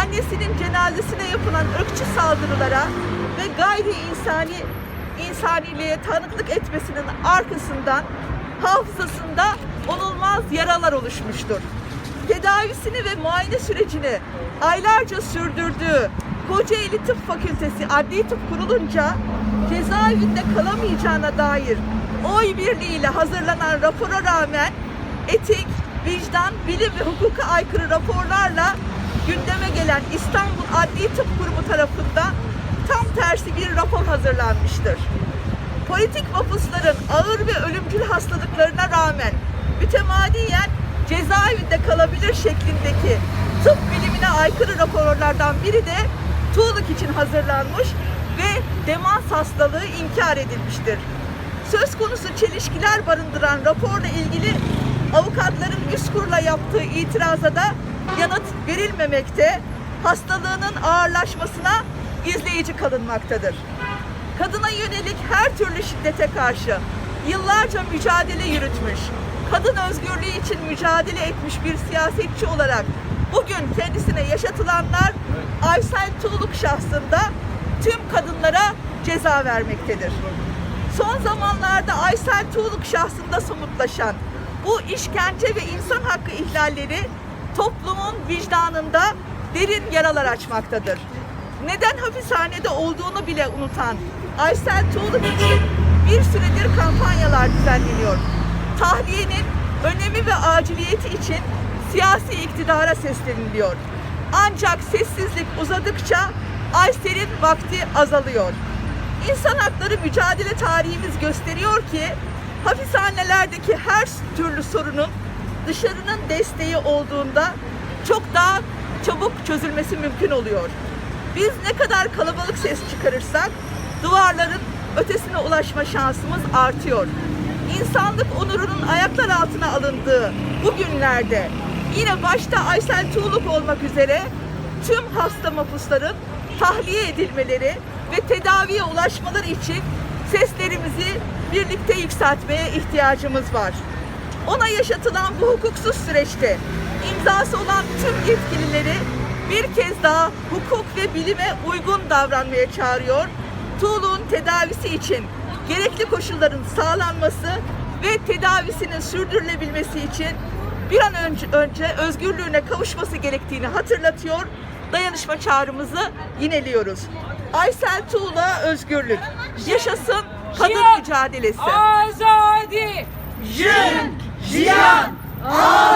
annesinin cenazesine yapılan ırkçı saldırılara ve gayri insani insaniliğe tanıklık etmesinin arkasından hafızasında onulmaz yaralar oluşmuştur. Tedavisini ve muayene sürecini aylarca sürdürdüğü Kocaeli Tıp Fakültesi Adli Tıp kurulunca cezaevinde kalamayacağına dair oy birliğiyle hazırlanan rapora rağmen etik, vicdan, bilim ve hukuka aykırı raporlarla gündeme gelen İstanbul Adli Tıp Kurumu tarafından tam tersi bir rapor hazırlanmıştır. Politik mapusların ağır ve ölümcül hastalıklarına rağmen mütemadiyen cezaevinde kalabilir şeklindeki tıp bilimine aykırı raporlardan biri de Tuğluk için hazırlanmış ve demans hastalığı inkar edilmiştir. Söz konusu çelişkiler barındıran raporla ilgili avukatların üst yaptığı itiraza da yanıt verilmemekte, hastalığının ağırlaşmasına izleyici kalınmaktadır kadına yönelik her türlü şiddete karşı yıllarca mücadele yürütmüş, kadın özgürlüğü için mücadele etmiş bir siyasetçi olarak bugün kendisine yaşatılanlar Aysel Tuğluk şahsında tüm kadınlara ceza vermektedir. Son zamanlarda Aysel Tuğluk şahsında somutlaşan bu işkence ve insan hakkı ihlalleri toplumun vicdanında derin yaralar açmaktadır. Neden hapishanede olduğunu bile unutan Aysel Tuğluk için bir süredir kampanyalar düzenleniyor. Tahliyenin önemi ve aciliyeti için siyasi iktidara sesleniliyor. Ancak sessizlik uzadıkça Aysel'in vakti azalıyor. İnsan hakları mücadele tarihimiz gösteriyor ki hapishanelerdeki her türlü sorunun dışarının desteği olduğunda çok daha çabuk çözülmesi mümkün oluyor. Biz ne kadar kalabalık ses çıkarırsak duvarların ötesine ulaşma şansımız artıyor. İnsanlık onurunun ayaklar altına alındığı bu günlerde yine başta Aysel Tuğluk olmak üzere tüm hasta mapusların tahliye edilmeleri ve tedaviye ulaşmaları için seslerimizi birlikte yükseltmeye ihtiyacımız var. Ona yaşatılan bu hukuksuz süreçte imzası olan tüm yetkilileri bir kez daha hukuk ve bilime uygun davranmaya çağırıyor. Tuğlu'nun tedavisi için gerekli koşulların sağlanması ve tedavisinin sürdürülebilmesi için bir an önce, önce özgürlüğüne kavuşması gerektiğini hatırlatıyor. Dayanışma çağrımızı yineliyoruz. Aysel Tuğla özgürlük. Yaşasın kadın mücadelesi. Azadi. Jün, Jiyan, Azadi,